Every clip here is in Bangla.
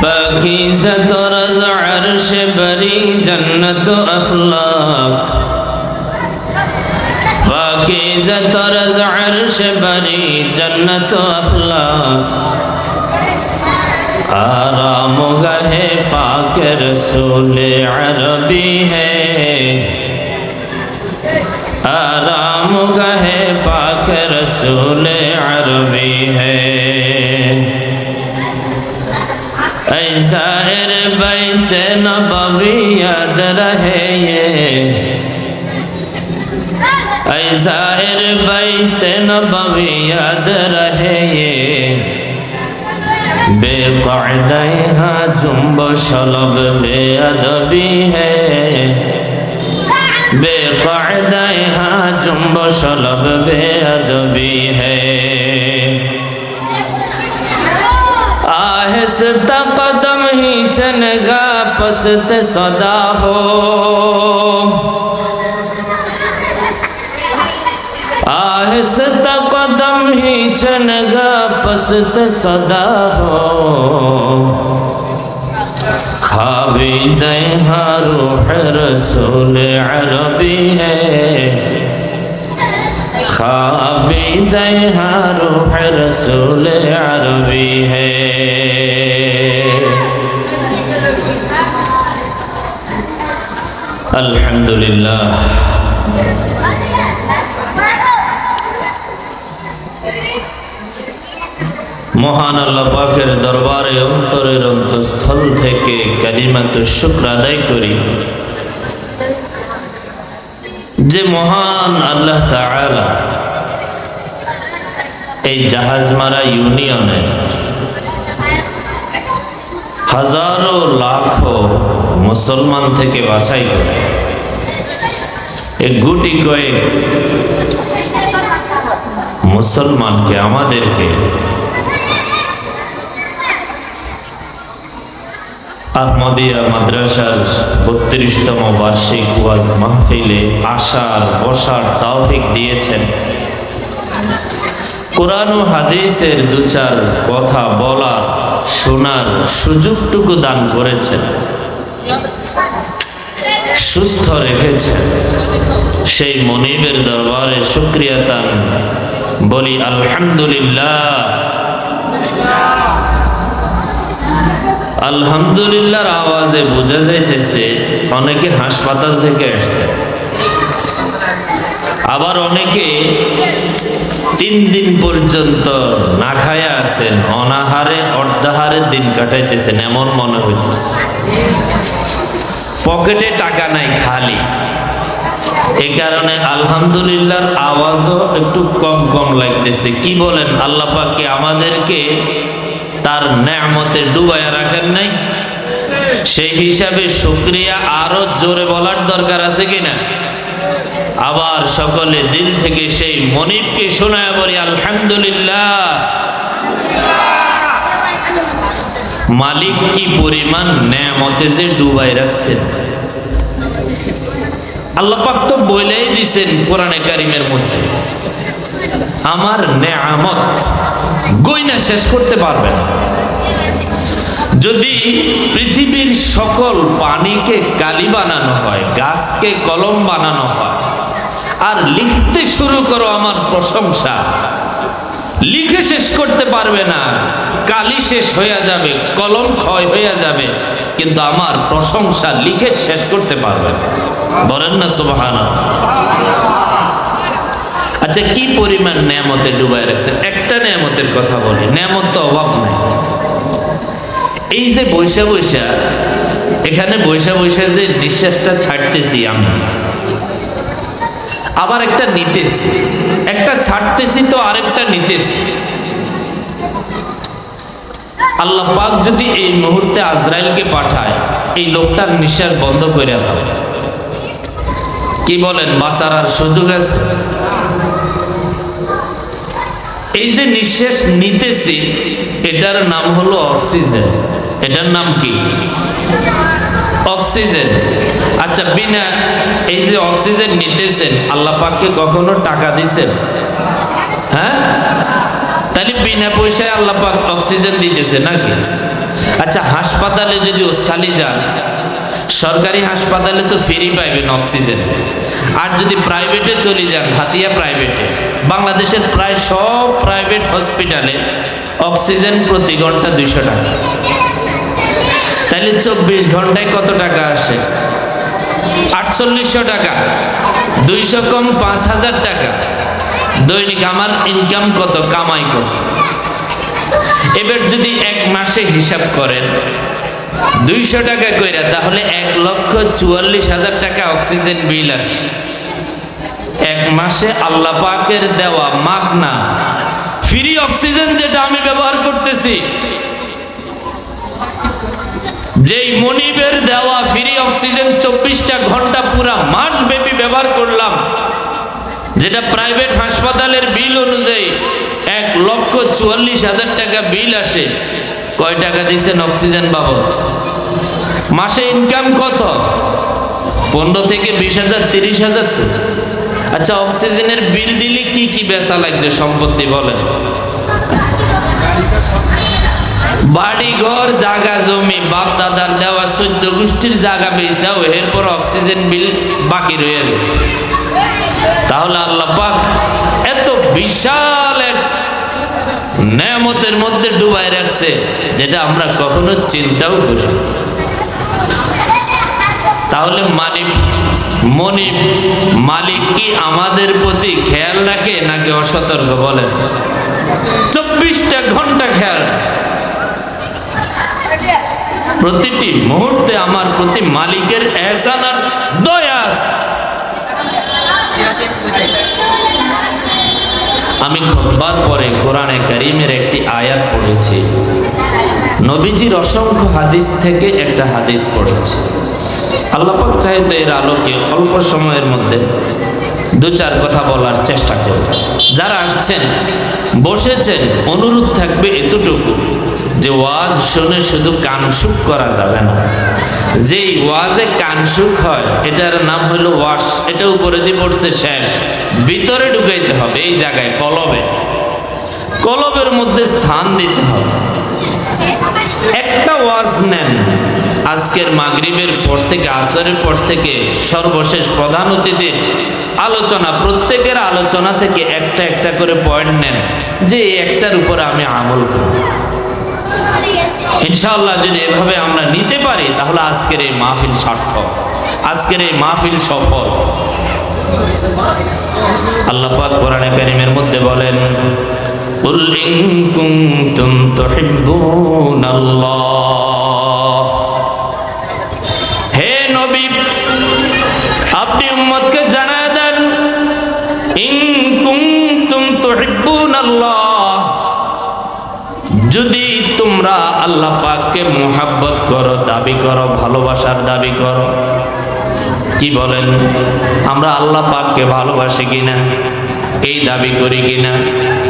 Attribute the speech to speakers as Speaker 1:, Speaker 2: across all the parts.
Speaker 1: پاکیزت و رضا عرش بری جنت و افلاق پاکیزت و رضا عرش بری جنت و افلاق آرام و گہ پاک رسول عربی ہے. آرام گہ پاک رسول ایزائر بیت نبویاد رہے یہ بے قعدہ یہاں جنب شلب بے ادبی ہے بے قعدہ یہاں جنب شلب بے ادبی ہے آہستہ قدم ہی چنگا پست صدا ہو آہستہ قدم ہی چن گا پست صدا ہو خوابی دیہا روح رسول عربی ہے خوابی دیہا روح رسول عربی ہے الحمدللہ মহান আল্লাহ দরবারে অন্তরের অন্তঃস্থল থেকে কালিমাত শুক্র আদায় করি। যে মহান আল্লাহ এই জাহাজমারা ইউনিয়নের হাজারো লাখো মুসলমান থেকে বাছাই করে গুটি কয়েক মুসলমানকে, আমাদেরকে আহমদিয়া মাদ্রাসার বত্রিশতম বার্ষিক ওয়াজ মাহফিলে আসার বসার তৌফিক দিয়েছেন। কোরআন হাদিসের দু চার কথা বলার, শোনার সুযোগটুকু দান করেছেন। সুস্থ রেখেছেন। সেই মনিবের দরবারে শুক্রিয়া তান বলি আলহামদুলিল্লাহ। আলহামদুলিল্লাহর আওয়াজে বোঝা যাইতেছে অনেকে হাসপাতাল থেকে আসছে। আবার অনেকে তিন দিন পর্যন্ত না খায়া আছেন, অনাহারে, অর্ধাহারে দিন কাটাইতেছেন, এমন মনে হইতেছে। পকেটে টাকা নাই, খালি। এই কারণে আলহামদুলিল্লাহর আওয়াজও একটু কম কম লাগতেছে। কি বলেন, আল্লাহ পাককে আমাদেরকে তার ন্যামতে ডুবাইয়া রাখেন নাই। সেই হিসাবে শুক্রিয়া আরও জোরে বলার দরকার আছে কিনা? আবার সকলে দিল থেকে সেই মনিবকে শোনায় বলি, আলহামদুলিল্লাহ। মালিক কি পরিমাণ ন্যামতে যে ডুবাই রাখছেন আল্লাহ পাক তো বলেই দিছেন কোরআনে কারিমের মধ্যে। আমার নেয়ামত গইনা শেষ করতে পারবে না। যদি পৃথিবীর সকল পানিকে কালি বানানো হয়, গাছকে কলম বানানো হয়, আর লিখতে শুরু করো আমার প্রশংসা, লিখে শেষ করতে পারবে না কালি শেষ হয়ে যাবে, কলম ক্ষয় হয়ে যাবে, কিন্তু আমার প্রশংসা লিখে শেষ করতে পারবে না। বলেন না সুবহানা আচ্ছা কি পরিমাণ নেয়ামতে ডুবাই রাখছেন একটা নেয়ামতের কথা বলি, নেয়ামত তো অভাব নাই। এই যে বৈশা বৈশা, এখানে বৈশা বৈশা যে নিঃশ্বাসটা ছাড়তেছি আমি, আবার একটা নিতেছি। একটা ছাড়তেছি তো আরেকটা নিতেছি। আল্লাহ পাক যদি এই মুহূর্তে আজরাইলকে পাঠায়, এই লোকটার নিঃশ্বাস বন্ধ করে দাও। কি বলেন, বাঁচার আর সুযোগ আছে? এই যে নিঃশ্বাস নিতেছি, এটার নাম হলো অক্সিজেন। এটার নাম কি? অক্সিজেন। আচ্ছা বিনা এই যে অক্সিজেন নিতেছেন, আল্লাহ পাককে কখনো টাকা দিছেন? হ্যাঁ? তাহলে বিনা পয়সায় আল্লাহ পাক অক্সিজেন দিতেছে নাকি? আচ্ছা হাসপাতালে যদি ওসখালি যান সরকারি হাসপাতালে তো ফ্রি পাইবেন অক্সিজেন আর যদি প্রাইভেটে চলে যান, হাতিয়া প্রাইভেটে বাংলাদেশের প্রায় সব প্রাইভেট হসপিটালে অক্সিজেন প্রতি ঘণ্টা দুইশো টাকা। তাহলে চব্বিশ ঘন্টায় কত টাকা আসে? আটচল্লিশশো টাকা। দুইশো কম পাঁচ হাজার টাকা। দৈনিক আমার ইনকাম কত? কামাই কত? এবার যদি এক মাসে হিসাব করেন দুইশো টাকা কইরা, তাহলে এক লক্ষ চুয়াল্লিশ হাজার টাকা অক্সিজেন বিল আসে। এক মাসে আল্লাহ পাকের দেওয়া মাগনা, ফ্রি অক্সিজেন যেটা আমি ব্যবহার করতেছি। যেই মনিবের দেওয়া ফ্রি অক্সিজেন চব্বিশটা ঘণ্টা পুরা মাস ব্যাপী ব্যবহার করলাম, যেটা প্রাইভেট হাসপাতালের বিল অনুযায়ী এক লক্ষ চুয়াল্লিশ হাজার টাকা বিল আসে। কয় টাকা দিচ্ছেন অক্সিজেন বাবদ? মাসে ইনকাম কত? পনেরো থেকে বিশ হাজার, তিরিশ হাজার আচ্ছা অক্সিজেনের বিল দিলে কি কি বেচা লাগবে সম্পত্তি বলেন? বাড়ি ঘর জাগা, জমি বাপ দাদার দেওয়া চোদ্দ গোষ্ঠীর জায়গা বেচাও, এরপর অক্সিজেন বিল বাকি রয়ে যায়। তাহলে আল্লাহ এত বিশাল এক নেয়ামতের মধ্যে ডুবাই রাখছে, যেটা আমরা কখনো চিন্তাও করি তাহলে মালিক, মনিব, মালিক কি আমাদের প্রতি খেয়াল রাখে নাকি অসতর্ক বলেন? চব্বিশটা ঘণ্টা খেয়াল প্রতিটি মুহূর্তে আমার প্রতি মালিকের এহসান আর দয়া আছে। আমি খুববার পরে কোরআনে করিমের একটি আয়াত পড়েছি। নবীজির অসংখ্য হাদিস থেকে একটা হাদিস পড়েছি। আল্লাপাক চাইতে এর আলোকে অল্প সময়ের মধ্যে দু চার কথা বলার চেষ্টা করব যারা আসছেন, বসেছেন, অনুরোধ থাকবে এতটুকু যে ওয়াজ শুনে শুধু কানসুক করা যাবে না। যেই ওয়াজে কানসুক হয়, এটার নাম হলো ওয়াশ, এটা উপরে দিয়ে পড়ছে শেষ। ভিতরে ঢুকাইতে হবে, এই জায়গায় কলবে। কলবের মধ্যে স্থান দিতে হবে। একটা ওয়াজ নেন। আজকের মাগরিবের পর থেকে, আসরের পর থেকে সর্বশেষ প্রধান অতিথির আলোচনা, প্রত্যেকের আলোচনা থেকে একটা একটা করে পয়েন্ট নেন যে একটার উপরে আমি আমল করব। ইনশাআল্লাহ যদি এভাবে আমরা নিতে পারি, তাহলে আজকের এই মাহফিল সার্থক। আজকের এই মাহফিল সফল। আল্লাহ পাক কোরআনে কারিমের মধ্যে বলেন قل إن كنتم تحبون الله হে নবী আপনি উম্মতকে জানায় দেন ইন কুনতুম তুহিব্বুন আল্লাহ যদি তোমরা আল্লাহ পাককে মোহাব্বত করো দাবি করো ভালোবাসার দাবি করো কি বলেন? আমরা আল্লাহ পাককে ভালোবাসি কিনা? এই দাবি করি কিনা?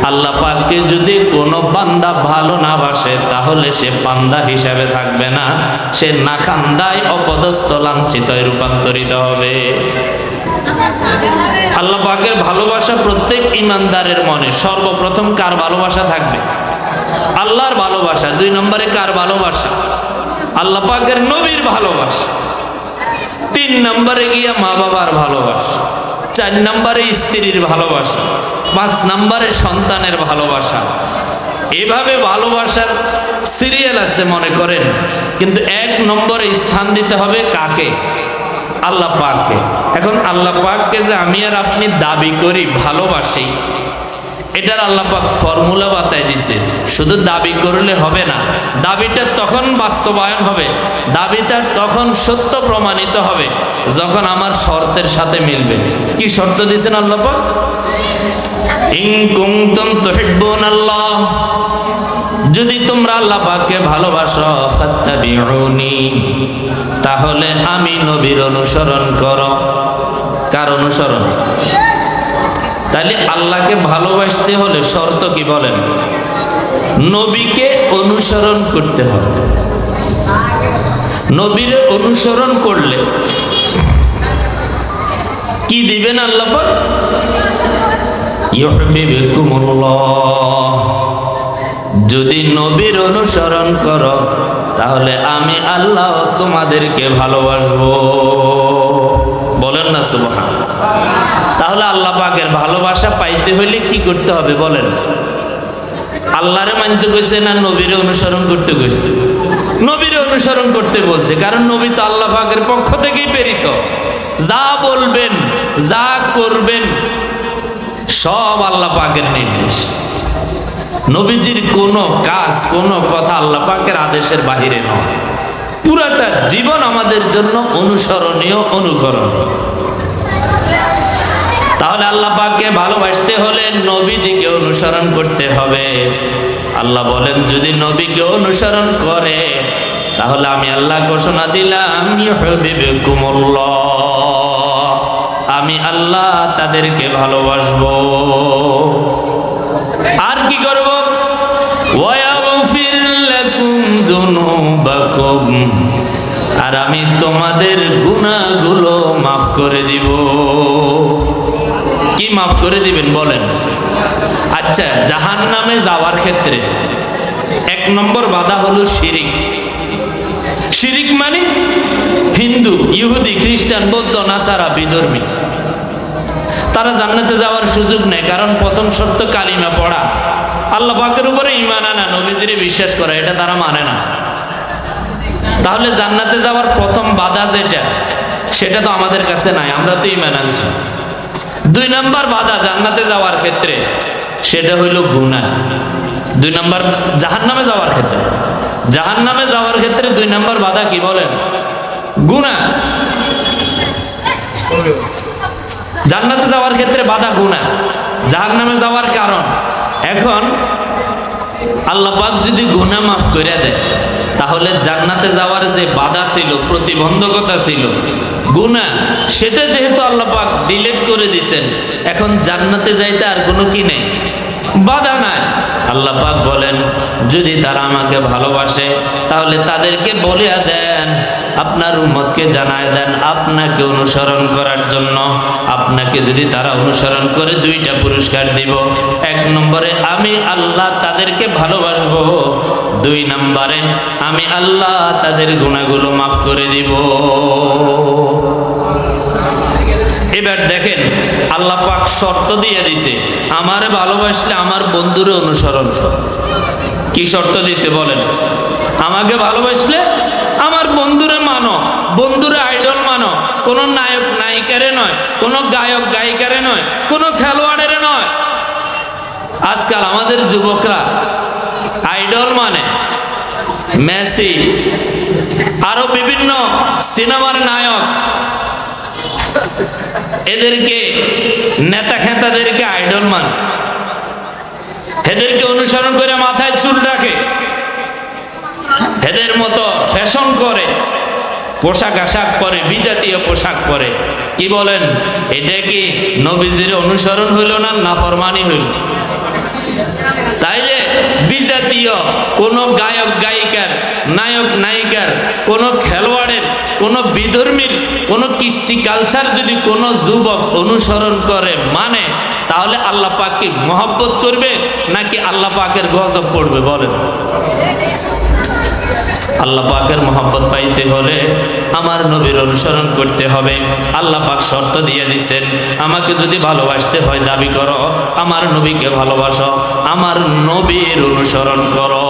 Speaker 1: আল্লাহ পাককে যদি কোনো বান্দা ভালো না বাসে, তাহলে সে বান্দা হিসাবে থাকবে না। সে নাখান্দায় অপদস্থ লাঞ্ছিত রূপান্তরিত হবে। আল্লাহ পাকের ভালোবাসা প্রত্যেক ইমানদারের মনে। সর্বপ্রথম কার ভালোবাসা থাকবে? আল্লাহর ভালোবাসা। দুই নম্বরে কার ভালোবাসা? আল্লাহ পাকের নবীর ভালোবাসা। তিন নম্বরে গিয়া মা বাবার ভালোবাসা, চার নম্বরে স্ত্রীর ভালোবাসা, পাঁচ নম্বরে সন্তানের ভালোবাসা। এভাবে ভালোবাসার সিরিয়াল আছে মনে করেন, কিন্তু এক নম্বরে স্থান দিতে হবে কাকে? আল্লাহ পাককে। এখন আল্লাহ পাককে যে আমি আর আপনি দাবি করি, ভালোবাসি এটার আল্লাহ পাক ফর্মুলা বাতায় দিছে। শুধু দাবি করলে হবে না, দাবিটা তখন বাস্তবায়ন হবে, দাবিটা তখন সত্য প্রমাণিত হবে, যখন আমার শর্তের সাথে মিলবে। কি শর্ত দিয়েছেন আল্লাহ পাক? ইন কুনতুম তুহিব্বুন আল্লাহ যদি তোমরা আল্লাহ পাককে ভালোবাসো তাহলে আমি নবীর অনুসরণ করো। কার অনুসরণ? তাহলে আল্লাহকে ভালোবাসতে হলে শর্ত কি বলেন? নবীকে অনুসরণ করতে হবে। নবীর অনুসরণ করলে কি দিবেন আল্লাহ যদি নবীর অনুসরণ করো, তাহলে আমি আল্লাহ তোমাদেরকে ভালোবাসবো। বলেন না সুবহান তাহলে আল্লাহ পাকের ভালোবাসা পাইতে হইলে কি করতে হবে বলেন? আল্লাহরে মানতে কইছে না নবীরে অনুসরণ করতে কইছে? নবীরে অনুসরণ করতে বলছে, কারণ নবী তো আল্লাহ পাকের পক্ষ থেকেই প্রেরিত। যা বলবেন, যা করবেন, সব আল্লাহ পাকের নির্দেশ। নবীজির কোনো কাজ, কোনো কথা আল্লাহ পাকের আদেশের বাহিরে নয়। পুরাটা জীবন আমাদের জন্য অনুসরণীয়, অনুকরণীয়। তাহলে আল্লাহ পাককে ভালোবাসতে হলে নবীজিকে অনুসরণ করতে হবে। আল্লাহ বলেন, যদি নবীকে অনুসরণ করে, তাহলে আমি আল্লাহ ঘোষণা দিলাম। আমি আল্লাহ তাদেরকে ভালোবাসবো। আর কি করব? আর আমি তোমাদের গুনাহগুলো মাফ করে দিব। কি মাফ করে দিবেন বলেন? আচ্ছা জাহান নামে যাওয়ার ক্ষেত্রে এক নম্বর বাধা হলো শিরিক। শিরিক মানে হিন্দু, ইহুদি, খ্রিস্টান, বৌদ্ধ, নাসারা, বিধর্মী। তারা জান্নাতে যাওয়ার সুযোগ নেই কারণ প্রথম শর্ত কালিমা পড়া। আল্লাহ পাকের উপরে ইমান আনা, নবীজিরে বিশ্বাস করা, এটা তারা মানে না। তাহলে জান্নাতে যাওয়ার প্রথম বাধা যেটা, সেটা তো আমাদের কাছে নাই, আমরা তো ইমান আনছি। দুই নাম্বার বাধা জান্নাতে যাওয়ার ক্ষেত্রে, সেটা হইল গুনাহ দুই নাম্বার জাহান নামে যাওয়ার ক্ষেত্রে। জাহান নামে যাওয়ার ক্ষেত্রে দুই নাম্বার বাধা কি বলেন? গুনাহ জান্নাতে যাওয়ার ক্ষেত্রে বাধা গুনাহ জাহান নামে যাওয়ার কারণ। এখন আল্লাপাক যদি গুনাহ মাফ করে দেয় তাহলে জান্নাতে যাওয়ার যে বাধা ছিল, প্রতিবন্ধকতা ছিল গুনা সেটা যেহেতু আল্লাহ পাক ডিলিট করে দিছেন, এখন জান্নাতে যাইতে আর কোনো কি নেই? বাধা নাই। আল্লাহ পাক বলেন, যদি তারা আমাকে ভালোবাসে, তাহলে তাদেরকে বলিয়া দেন। আপনার উম্মতকে জানায় দেন, আপনাকে অনুসরণ করার জন্য আপনাকে যদি তারা অনুসরণ করে দুইটা পুরস্কার দিব। এক নম্বরে, আমি আল্লাহ তাদেরকে ভালোবাসবো। দুই নম্বরে, আমি আল্লাহ তাদের গুণাগুলো মাফ করে দিব। এবার দেখেন, আল্লাহ পাক শর্ত দিয়ে দিছে, আমারে ভালোবাসলে আমার বন্ধুরে অনুসরণ। কি শর্ত দিছে বলেন? আমাকে ভালোবাসলে আমার বন্ধুরে বন্ধুরে আইডল মানো, কোনো নায়ক নায়িকারে নয়, কোনো গায়ক গায়িকারে নয়, কোনো খেলোয়াড়ের নয়। আজকাল আমাদের যুবকরা আইডল মানে মেসি, আরও বিভিন্ন সিনেমার নায়ক। এদেরকে, নেতা খেতাদেরকে আইডল মান। এদেরকে অনুসরণ করে মাথায় চুল রাখে। এদের মতো ফ্যাশন করে। পোশাক আশাক পরে, বিজাতীয় পোশাক পরে। কি বলেন? এটা কি নবীজির অনুসরণ হইল না নাফরমানি হইল? তাইলে বিজাতীয় কোন গায়ক, গায়িকার, নায়ক, নায়িকার, কোন খেলোয়াড়ের, কোন বিধর্মীর, কোন কৃষ্টি কালচার যদি কোন যুবক অনুসরণ করে মানে তাহলে আল্লাহ পাককে মহব্বত করবে নাকি আল্লাহ পাকের গজব পড়বে বলেন? আল্লাহ পাকের মহব্বত পাইতে হলে আমার নবীর অনুসরণ করতে হবে। আল্লাহ পাক শর্ত দিয়ে দিছেন, আমাকে যদি ভালোবাসতে হয় দাবি করো, আমার নবীকে ভালোবাসো, আমার নবীর অনুসরণ করো।